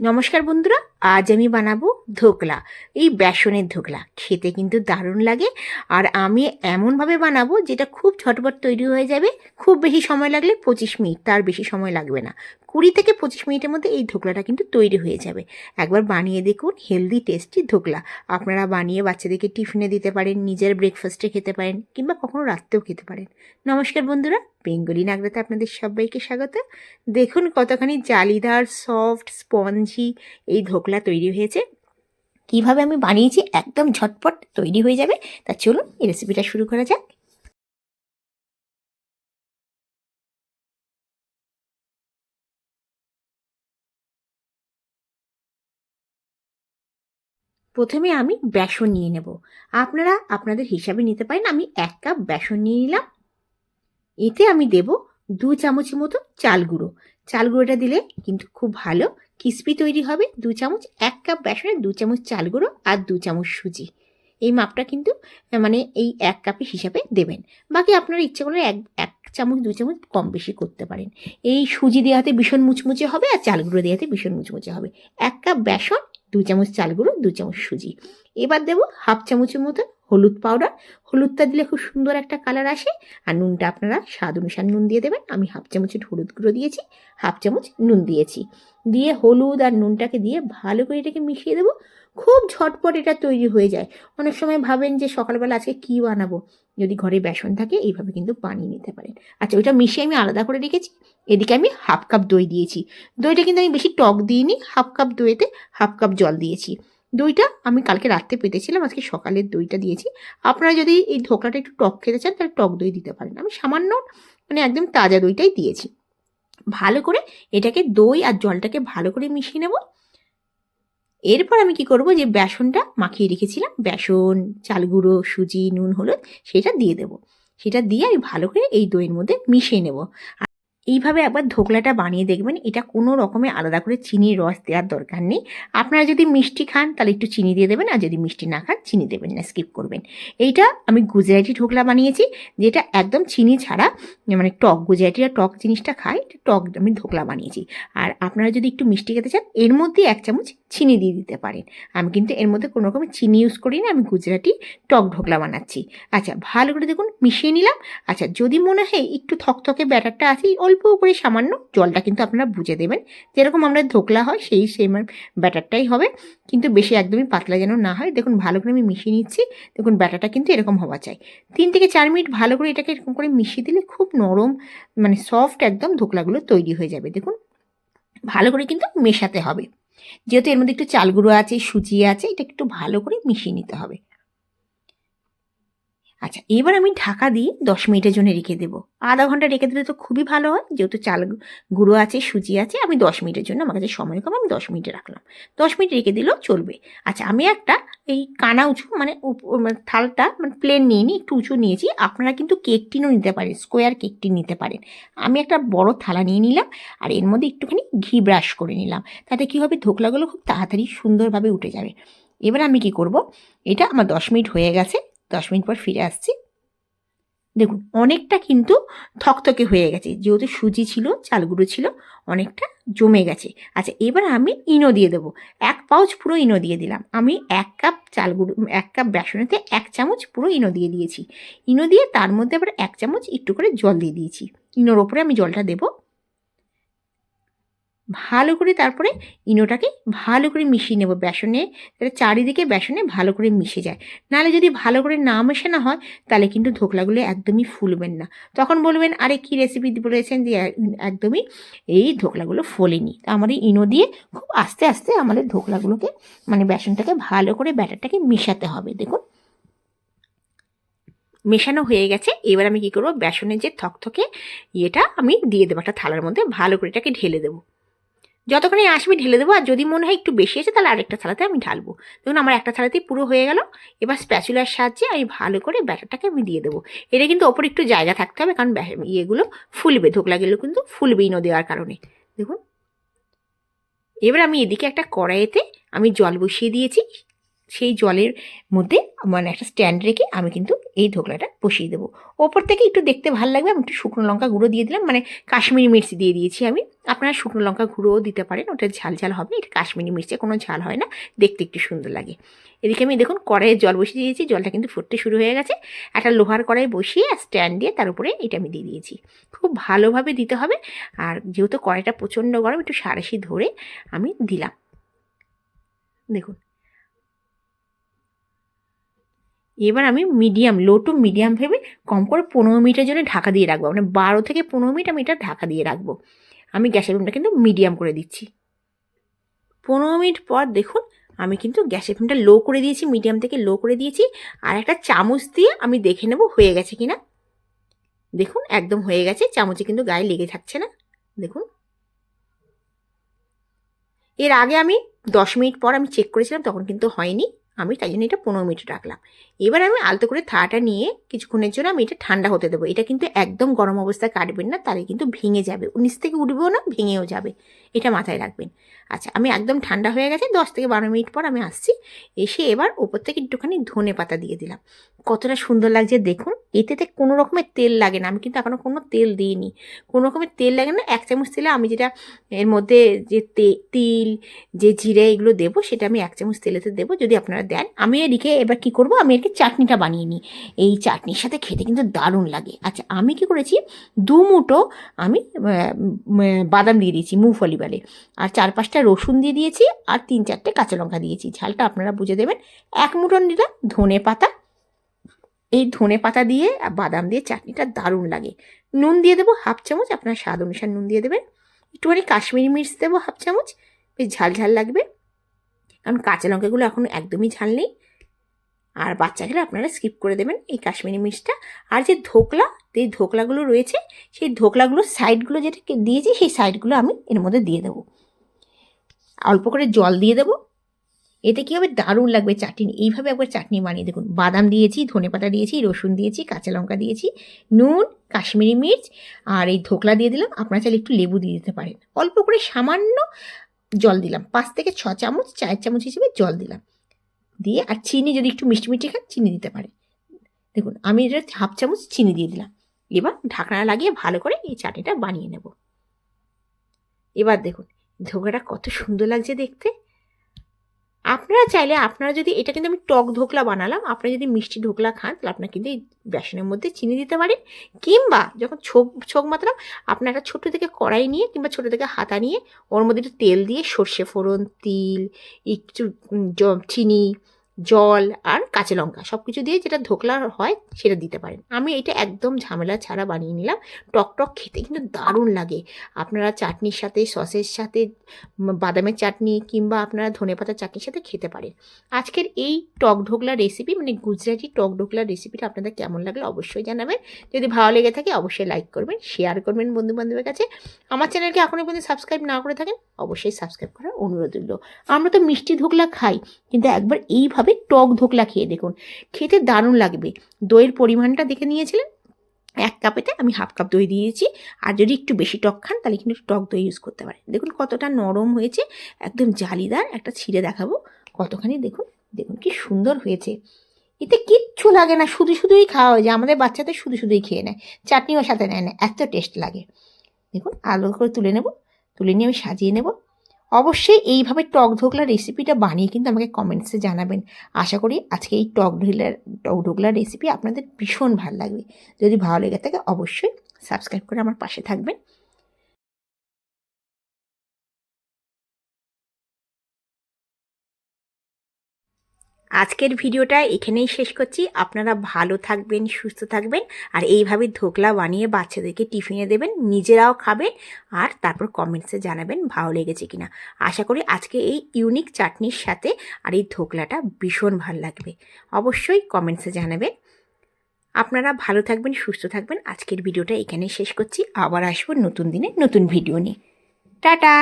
নমস্কার বন্ধুরা, আজ আমি বানাবো ধোকলা। এই বেসনের ধোকলা, খেতে কিন্তু দারুণ লাগে। আর আমি এমনভাবে বানাবো যেটা খুব ঝটপট তৈরি হয়ে যাবে, খুব বেশি সময় লাগলে পঁচিশ মিনিট, তার বেশি সময় লাগবে না। কুড়ি থেকে পঁচিশ মিনিটের মধ্যে এই ধোকলাটা কিন্তু তৈরি হয়ে যাবে। একবার বানিয়ে দেখুন হেলদি টেস্টি ধোকলা আপনারা বানিয়ে বাচ্চাদেরকে টিফিনে দিতে পারেন, নিজের ব্রেকফাস্টে খেতে পারেন, কিংবা কখনো রাত্রেও খেতে পারেন। নমস্কার বন্ধুরা, বেঙ্গলি নাগরাতে আপনাদের সবাইকে স্বাগত। দেখুন কতখানি জালিদার সফট স্পঞ্জি এই ধোকলা তৈরি হয়েছে। কীভাবে আমি বানিয়েছি, একদম ঝটপট তৈরি হয়ে যাবে। তা চলুন, এই রেসিপিটা শুরু করা যাক। প্রথমে আমি বেসন নিয়ে নেব। আপনারা আপনাদের হিসাবে নিতে পারেন। আমি এক কাপ বেসন নিয়ে নিলাম। এতে আমি দেব দু চামচের মতো চাল গুঁড়ো। চাল গুঁড়োটা দিলে কিন্তু খুব ভালো কিসপি তৈরি হবে। দু চামচ, এক কাপ বেসনে দু চামচ চাল গুঁড়ো আর দু চামচ সুজি। এই মাপটা কিন্তু মানে এই এক কাপের হিসাবে দেবেন। বাকি আপনারা ইচ্ছে করলে এক এক চামচ, দু চামচ কম বেশি করতে পারেন। এই সুজি দেওয়াতে ভীষণ মুচমুচে হবে আর চাল গুঁড়ো দেওয়াতে ভীষণ মুচমুচে হবে। এক কাপ বেসন দু চামচ চাল গুঁড়ো, দু চামচ সুজি। এবার দেবো হাফ চামচের মতো হলুদ পাউডার। হলুদটা দিলে খুব সুন্দর একটা কালার আসে। আর নুনটা আপনারা স্বাদ অনুসার নুন দিয়ে দেবেন। আমি হাফ চামচের হলুদ গুঁড়ো দিয়েছি, হাফ চামচ নুন দিয়েছি। দিয়ে হলুদ আর নুনটাকে দিয়ে ভালো করে এটাকে মিশিয়ে দেবো। খুব ঝটপট এটা তৈরি হয়ে যায়। অনেক সময় ভাবেন যে সকালবেলা আজকে কী বানাবো? যদি ঘরে বেসন থাকে, এইভাবে কিন্তু বানিয়ে নিতে পারেন। আচ্ছা ওইটা মিশিয়ে আমি আলাদা করে রেখেছি। এদিকে আমি হাফ কাপ দই দিয়েছি। দইটা কিন্তু আমি বেশি টক দিইনি। হাফ কাপ দইতে হাফ কাপ জল দিয়েছি। দইটা আমি কালকে রাত্রে পেতেছিলাম, আজকে সকালের দইটা দিয়েছি। আপনারা যদি এই ধোকলাটা একটু টক খেতে চান, তাহলে টক দই দিতে পারেন। আমি সামান্য মানে একদম তাজা দইটাই দিয়েছি। ভালো করে এটাকে দই আর জলটাকে ভালো করে মিশিয়ে নেব। এরপর আমি কি করব? যে বেসনটা মাখিয়ে রেখেছিলাম। বেসন, চাল গুঁড়ো, সুজি, নুন, হলুদ সেটা দিয়ে দেব। সেটা দিয়ে আমি ভালো করে এই দইয়ের মধ্যে মিশিয়ে নেব। এইভাবে একবার ধোকলাটা বানিয়ে দেখবেন, এটা কোনো রকমে আলাদা করে চিনির রস দেওয়ার দরকার নেই। আপনারা যদি মিষ্টি খান, তাহলে একটু চিনি দিয়ে দেবেন, আর যদি মিষ্টি না খান, চিনি দেবেন না স্কিপ করবেন। এইটা আমি গুজরাটি ঢোকলা বানিয়েছি, যেটা একদম চিনি ছাড়া মানে টক, গুজরাটিরা টক জিনিসটা খায়, টক আমি ধোকলা বানিয়েছি। আর আপনারা যদি একটু মিষ্টি খেতে চান, এর মধ্যে এক চামচ চিনি দিয়ে দিতে পারেন। আমি কিন্তু এর মধ্যে কোনো রকমের চিনি ইউজ করি না আমি গুজরাটি টক ঢোকলা বানাচ্ছি। আচ্ছা ভালো করে দেখুন, মিশিয়ে নিলাম। আচ্ছা যদি মনে হয় একটু থকথকে ব্যাটারটা আছে অল্প করে সামান্য জলটা কিন্তু আপনারা বুঝে দেবেন। যেরকম আমরা ধোকলা হয়, সেই সেম ব্যাটারটাই হবে। কিন্তু বেশি একদমই পাতলা যেন না হয়, দেখুন ভালো করে আমি মিশিয়ে নিচ্ছি, দেখুন ব্যাটারটা কিন্তু এরকম হওয়া চাই। তিন থেকে চার মিনিট ভালো করে এটাকে এরকম করে মিশিয়ে দিলে খুব নরম মানে সফট একদম ধোকলাগুলো তৈরি হয়ে যাবে, দেখুন। ভালো করে কিন্তু মেশাতে হবে। যেহেতু এর মধ্যে একটু চাল গুঁড়ো আছে, সুজি আছে, এটা একটু ভালো করে মিশিয়ে নিতে হবে। আচ্ছা এবার আমি ঢাকা দিয়ে দশ মিনিটের জন্য রেখে দেবো। আধা ঘণ্টা রেখে দিলে তো খুবই ভালো হয়, যেহেতু চাল গুঁড়ো আছে, সুজি আছে, আমি দশ মিনিটের জন্য আমার কাছে সময় কম, আমি দশ মিনিটে রাখলাম। দশ মিনিট রেখে দিলেও চলবে। আচ্ছা আমি একটা এই কানা উঁচু মানে মানে থালটা মানে প্লেন নিয়ে নিই, একটু উঁচু নিয়েছি। আপনারা কিন্তু কেক টিনও নিতে পারেন স্কোয়ার কেক টিন নিতে পারেন। আমি একটা বড় থালা নিয়ে নিলাম, আর এর মধ্যে একটুখানি ঘি ব্রাশ করে নিলাম। তাতে কী হবে, ধোকলাগুলো খুব তাড়াতাড়ি সুন্দরভাবে উঠে যাবে। এবার আমি কি করব, এটা আমার দশ মিনিট হয়ে গেছে দশ মিনিট পর ফিরে আসছি। দেখুন, অনেকটা কিন্তু থকথকে হয়ে গেছে। যেহেতু সুজি ছিল, চালগুঁড়ো ছিল, অনেকটা জমে গেছে। আচ্ছা এবার আমি ইনো দিয়ে দেবো। এক পাউচ পুরো ইনো দিয়ে দিলাম। আমি এক কাপ চালগুঁড়ো, এক কাপ বেসনেতে এক চামচ পুরো ইনো দিয়ে দিয়েছি। ইনো দিয়ে তার মধ্যে আবার এক চামচ একটু করে জল দিয়ে দিয়েছি। ইনোর ওপরে আমি জলটা দেবো। ভালো করে তারপরে ইনোটাকে ভালো করে মিশিয়ে নেব বেসনে, তাহলে চারিদিকে বেসনে ভালো করে মিশে যায়। নাহলে যদি ভালো করে না মেশানো হয়, তাহলে কিন্তু ধোকলাগুলো একদমই ফুলবেন না। তখন বলবেন, আরে, কী রেসিপি বলেছেন যে একদমই এই ধোকলাগুলো ফোলেনি। তা আমাদের ইনো দিয়ে খুব আস্তে আস্তে আমাদের ধোকলাগুলোকে মানে বেসনটাকে ভালো করে ব্যাটারটাকে মেশাতে হবে। দেখুন। মেশানো হয়ে গেছে। এবার আমি কী করব? বেসনের যে থকথকে ইয়েটা আমি দিয়ে দেবো। একটা থালার মধ্যে ভালো করে এটাকে ঢেলে দেবো। যতক্ষণই আসবে ঢেলে দেবো, আর যদি মনে হয় একটু বেশি আছে, তাহলে আরেকটা থালাতে আমি ঢালবো। দেখুন আমার একটা থালাতেই পুরো হয়ে গেল, এবার স্প্যাচুলার সাহায্যে আমি ভালো করে ব্যাটারটাকে আমি দিয়ে দেবো। এটা কিন্তু ওপরে একটু জায়গা থাকতে হবে, কারণ ইয়েগুলো ফুলবে ধোকলাগুলো কিন্তু ফুলবেই না দেওয়ার কারণে। দেখুন। এবার আমি এদিকে একটা কড়াইতে আমি জল বসিয়ে দিয়েছি সেই জলের মধ্যে মানে একটা স্ট্যান্ড রেখে আমি কিন্তু এই ধোকলাটা বসিয়ে দেবো। ওপর থেকে একটু দেখতে ভালো লাগবে, আমি একটু শুকনো লঙ্কা গুঁড়ো দিয়ে দিলাম মানে কাশ্মীরি মির্চি দিয়ে দিয়েছি আমি। আপনারা শুকনো লঙ্কা গুঁড়োও দিতে পারেন, ওটা ঝাল ঝাল হবে, এটা কাশ্মীরি মির্চে কোনো ঝাল হয় না, দেখতে একটু সুন্দর লাগে। এদিকে আমি দেখুন কড়াইয়ে জল বসিয়ে দিয়েছি, জলটা কিন্তু ফুটতে শুরু হয়ে গেছে। একটা লোহার কড়াই বসিয়ে আর স্ট্যান্ড দিয়ে তার উপরে এটা আমি দিয়ে দিয়েছি। খুব ভালোভাবে দিতে হবে, আর যেহেতু কড়াইটা প্রচণ্ড গরম, একটু সারাশি ধরে আমি দিলাম। দেখুন এবার আমি মিডিয়াম লো টু মিডিয়াম ভেবে কম করে পনেরো মিনিটের জন্য ঢাকা দিয়ে রাখব। মানে বারো থেকে পনেরো মিনিট আমি এটা ঢাকা দিয়ে রাখব। আমি গ্যাসের ফ্লেমটা কিন্তু মিডিয়াম করে দিচ্ছি। পনেরো মিনিট পর দেখুন, আমি কিন্তু গ্যাসের ফ্লেমটা লো করে দিয়েছি মিডিয়াম থেকে লো করে দিয়েছি। আর একটা চামচ দিয়ে আমি দেখে নেব হয়ে গেছে কি না দেখুন, একদম হয়ে গেছে। চামচে কিন্তু গায়ে লেগে থাকছে না। দেখুন। এর আগে আমি দশ মিনিট পর আমি চেক করেছিলাম, তখন কিন্তু হয়নি। আমি তাই জন্য এটা পনেরো মিনিট রাখলাম। এবার আমি আলতো করে থাটা নিয়ে কিছুক্ষণের জন্য আমি এটা ঠান্ডা হতে দেবো। এটা কিন্তু একদম গরম অবস্থায় কাটবেন না, তাহলে কিন্তু ভেঙে যাবে। নিচ থেকে উঠবেও না, ভেঙেও যাবে। এটা মাথায় রাখবেন। আচ্ছা আমি একদম ঠান্ডা হয়ে গেছে। দশ থেকে বারো মিনিট পর আমি আসছি। এসে এবার ওপর থেকে একটুখানি ধনে পাতা দিয়ে দিলাম। কতটা সুন্দর লাগছে দেখুন। এতেতে কোনো রকমের তেল লাগে না। আমি কিন্তু এখনও কোনো তেল দিইনি। কোনো রকমের তেল লাগে না। এক চামচ তেলে আমি যেটা এর মধ্যে যে তিল, যে জিরে এগুলো দেবো, সেটা আমি এক চামচ তেলেতে দেবো। যদি আপনারা দেন, আমি এদিকে এবার কি করব? আমি এদিকে চাটনিটা বানিয়ে নিই। এই চাটনির সাথে খেতে কিন্তু দারুণ লাগে। আচ্ছা আমি কি করেছি? দু মুঠো আমি বাদাম দিয়ে দিয়েছি মুগফলি বালে। আর চার পাঁচটা রসুন দিয়ে দিয়েছি আর তিন চারটে কাঁচা লঙ্কা দিয়েছি। ঝালটা আপনারা বুঝে দেবেন। এক মুঠো নিলাম ধনে পাতা। এই ধনে পাতা দিয়ে বাদাম দিয়ে চাটনিটা দারুণ লাগে। নুন দিয়ে দেবো হাফ চামচ, আপনার স্বাদ অনুসার নুন দিয়ে দেবেন। একটুখানি কাশ্মীরি মির্চ দেবো হাফ চামচ। বেশ ঝাল ঝাল লাগবে। কারণ কাঁচা লঙ্কাগুলো এখন একদমই ঝাল নেই। আর বাচ্চা খেলে আপনারা স্কিপ করে দেবেন এই কাশ্মীরি মির্চটা। আর যে ধোকলা, যে ধোকলাগুলো রয়েছে, সেই ধোকলাগুলোর সাইডগুলো যেটা দিয়েছি, সেই সাইডগুলো আমি এর মধ্যে দিয়ে দেবো। অল্প করে জল দিয়ে দেবো। এতে কী হবে? দারুণ লাগবে চাটনি। এইভাবে একবার চাটনি বানিয়ে দেখুন। বাদাম দিয়েছি, ধনে পাতা দিয়েছি, রসুন দিয়েছি, কাঁচা লঙ্কা দিয়েছি, নুন, কাশ্মীরি মির্চ, আর এই ধোকলা দিয়ে দিলাম। আপনারা চাইলে একটু লেবু দিয়ে দিতে পারেন। অল্প করে সামান্য জল দিলাম। পাঁচ থেকে ছ চামচ চায়ের চামচ হিসেবে জল দিলাম। দিয়ে আর চিনি যদি একটু মিষ্টি মিষ্টি খান, চিনি দিতে পারে। দেখুন, আমি এটা হাফ চামচ চিনি দিয়ে দিলাম। এবার ঢাকনা লাগিয়ে ভালো করে এই চাটনিটা বানিয়ে নেব। এবার দেখুন, ধোকাটা কত সুন্দর লাগছে দেখতে। আপনারা চাইলে, আপনারা যদি, এটা কিন্তু আমি টক ধোকলা বানালাম, আপনারা যদি মিষ্টি ঢোকলা খান, তাহলে আপনারা কিন্তু এই বেসনের মধ্যে চিনি দিতে পারেন। কিংবা যখন ছোক ছোক মাতলাম, আপনারা একটা ছোটো থেকে কড়াই নিয়ে কিংবা ছোটো থেকে হাতা নিয়ে, ওর মধ্যে একটু তেল দিয়ে সর্ষে ফোড়ন, তিল, একটু চিনি জল আর কাঁচা লঙ্কা সব কিছু দিয়ে যেটা ধোকলা হয় সেটা দিতে পারেন। আমি এটা একদম ঝামেলা ছাড়া বানিয়ে নিলাম। টক টক খেতে কিন্তু দারুণ লাগে। আপনারা চাটনির সাথে, সসের সাথে বাদামের চাটনি কিংবা আপনারা ধনে পাতার চাটনির সাথে খেতে পারেন। আজকের এই টক ঢোকলা রেসিপি মানে গুজরাটি টক ঢোকলা রেসিপিটা আপনাদের কেমন লাগল অবশ্যই জানাবেন। যদি ভালো লেগে থাকে অবশ্যই লাইক করবেন শেয়ার করবেন বন্ধু বান্ধবের কাছে। আমার চ্যানেলকে এখনও পর্যন্ত সাবস্ক্রাইব না করে থাকেন, অবশ্যই সাবস্ক্রাইব করার অনুরোধ রইল। আমরা তো মিষ্টি ধোকলা খাই, কিন্তু একবার এইভাবে টক ধোকলা খেয়ে দেখুন। খেতে দারুণ লাগবে। দইয়ের পরিমাণটা দেখে নিয়েছিলেন? এক কাপেতে আমি হাফ কাপ দই দিয়েছি। আর যদি একটু বেশি টক খান, তাহলে কিন্তু টক দই ইউজ করতে পারেন। দেখুন কতটা নরম হয়েছে, একদম জালিদার একটা ছিঁড়ে দেখাবো। কতখানি দেখুন দেখুন কি সুন্দর হয়েছে। এতে কিচ্ছু লাগে না, শুধু শুধুই খাওয়া হয়ে যায় আমাদের বাচ্চাদের শুধু শুধুই খেয়ে নেয়, চাটনিও সাথে নেয় না, এত টেস্ট লাগে। দেখুন আলো করে তুলে নেব, তুলে নিয়ে আমি সাজিয়ে নেব। অবশ্যই এইভাবে টক ঢোকলা রেসিপিটা বানিয়ে কিন্তু আমাকে কমেন্টসে জানাবেন। আশা করি আজকে এই টক ঢোকলার টক ঢোকলার রেসিপি আপনাদের ভীষণ ভালো লাগবে। যদি ভালো লেগে থাকে অবশ্যই সাবস্ক্রাইব করে আমার পাশে থাকবেন। আজকের ভিডিওটা এখানেই শেষ করছি। আপনারা ভালো থাকবেন, সুস্থ থাকবেন আর এইভাবে ধোকলা বানিয়ে বাচ্চাদেরকে টিফিনে দেবেন, নিজেরাও খাবেন আর তারপর কমেন্টসে জানাবেন ভালো লেগেছে কিনা। আশা করি আজকে এই ইউনিক চাটনির সাথে আর এই ধোকলাটা ভীষণ ভালো লাগবে। অবশ্যই কমেন্টসে জানাবেন। আপনারা ভালো থাকবেন, সুস্থ থাকবেন। আজকের ভিডিওটা এখানেই শেষ করছি। আবার আসব নতুন দিনে নতুন ভিডিও নিয়ে। টাটা!